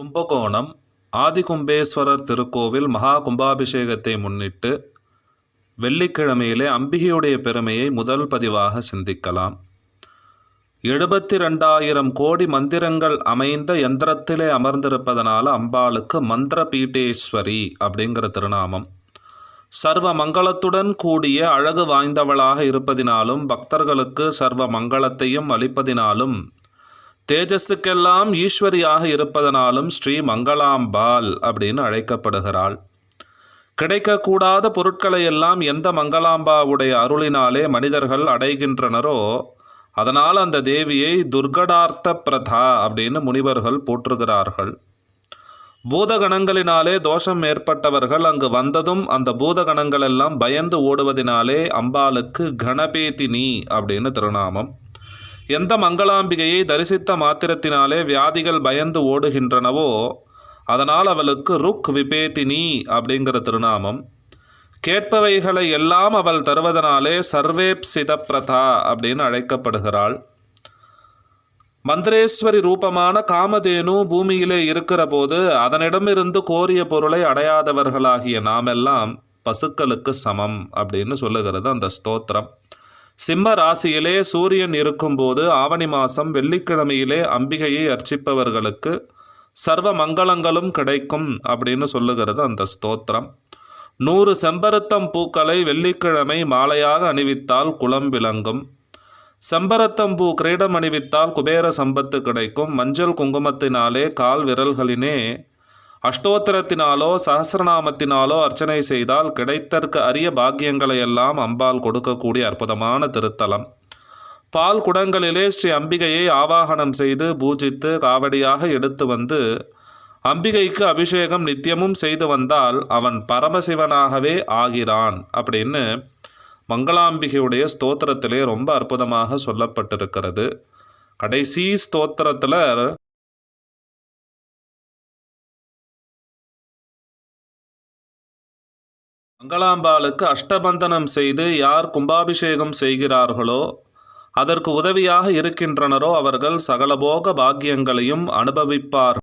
கும்பகோணம் ஆதிகும்பேஸ்வரர் திருக்கோவில் மகா கும்பாபிஷேகத்தை முன்னிட்டு வெள்ளிக்கிழமையிலே அம்பிகையுடைய பெருமையை முதல் பதிவாக சிந்திக்கலாம். எழுபத்தி ரெண்டாயிரம் கோடி மந்திரங்கள் அமைந்த யந்திரத்திலே அமர்ந்திருப்பதனால அம்பாளுக்கு மந்திர பீட்டேஸ்வரி அப்படிங்கிற திருநாமம். சர்வ மங்களத்துடன் கூடிய அழகு வாய்ந்தவளாக இருப்பதினாலும் பக்தர்களுக்கு சர்வ மங்களத்தையும் அளிப்பதினாலும் தேஜஸுக்கெல்லாம் ஈஸ்வரியாக இருப்பதனாலும் ஸ்ரீ மங்களாம்பாள் அப்படின்னு அழைக்கப்படுகிறாள். கிடைக்கக்கூடாத பொருட்களை எல்லாம் எந்த மங்களாம்பாவுடைய அருளினாலே மனிதர்கள் அடைகின்றனரோ அதனால் அந்த தேவியை துர்கடார்த்த பிரதா அப்படின்னு முனிவர்கள் போற்றுகிறார்கள். பூதகணங்களினாலே தோஷம் ஏற்பட்டவர்கள் அங்கு வந்ததும் அந்த பூதகணங்கள் எல்லாம் பயந்து ஓடுவதினாலே அம்பாளுக்கு கணபேதினி அப்படின்னு திருநாமம். எந்த மங்களாம்பிகையை தரிசித்த மாத்திரத்தினாலே வியாதிகள் பயந்து ஓடுகின்றனவோ அதனால் அவளுக்கு ருக் விபேதினி அப்படிங்கிற திருநாமம். கேட்பவைகளை எல்லாம் அவள் தருவதனாலே சர்வேப்சித பிரதா அப்படின்னு அழைக்கப்படுகிறாள். மந்திரேஸ்வரி ரூபமான காமதேனு பூமியிலே இருக்கிற போது அதனிடமிருந்து கோரிய பொருளை அடையாதவர்களாகிய நாமெல்லாம் பசுக்களுக்கு சமம் அப்படின்னு சொல்லுகிறது அந்த ஸ்தோத்திரம். சிம்ம ராசியிலே சூரியன் இருக்கும்போது ஆவணி மாதம் வெள்ளிக்கிழமையிலே அம்பிகையை அர்ச்சிப்பவர்களுக்கு சர்வ மங்களங்களும் கிடைக்கும் அப்படின்னு சொல்லுகிறது அந்த ஸ்தோத்திரம். நூறு செம்பருத்தம் பூக்களை வெள்ளிக்கிழமை மாலையாக அணிவித்தால் குளம் விளங்கும். செம்பரத்தம்பூ கிரீடம் அணிவித்தால் குபேர சம்பத்து கிடைக்கும். மஞ்சள் குங்குமத்தினாலே கால் விரல்களினே அஷ்டோத்திரத்தினாலோ சஹசிரநாமத்தினாலோ அர்ச்சனை செய்தால் கிடைத்தற்கு அரிய பாக்கியங்களை எல்லாம் அம்பாள் கொடுக்கக்கூடிய அற்புதமான திருத்தலம். பால் குடங்களிலே ஸ்ரீ அம்பிகையை ஆவாகனம் செய்து பூஜித்து காவடியாக எடுத்து வந்து அம்பிகைக்கு அபிஷேகம் நித்தியமும் செய்து வந்தால் அவன் பரமசிவனாகவே ஆகிறான் அப்படின்னு மங்களாம்பிகையுடைய ஸ்தோத்திரத்திலே ரொம்ப அற்புதமாக சொல்லப்பட்டிருக்கிறது. கடைசி ஸ்தோத்திரத்தில் மங்களாம்பாளுக்கு அஷ்டபந்தனம் செய்து யார் கும்பாபிஷேகம் செய்கிறார்களோ அதற்கு உதவியாக இருக்கின்றனரோ அவர்கள் சகலபோக பாக்கியங்களையும் அனுபவிப்பார்.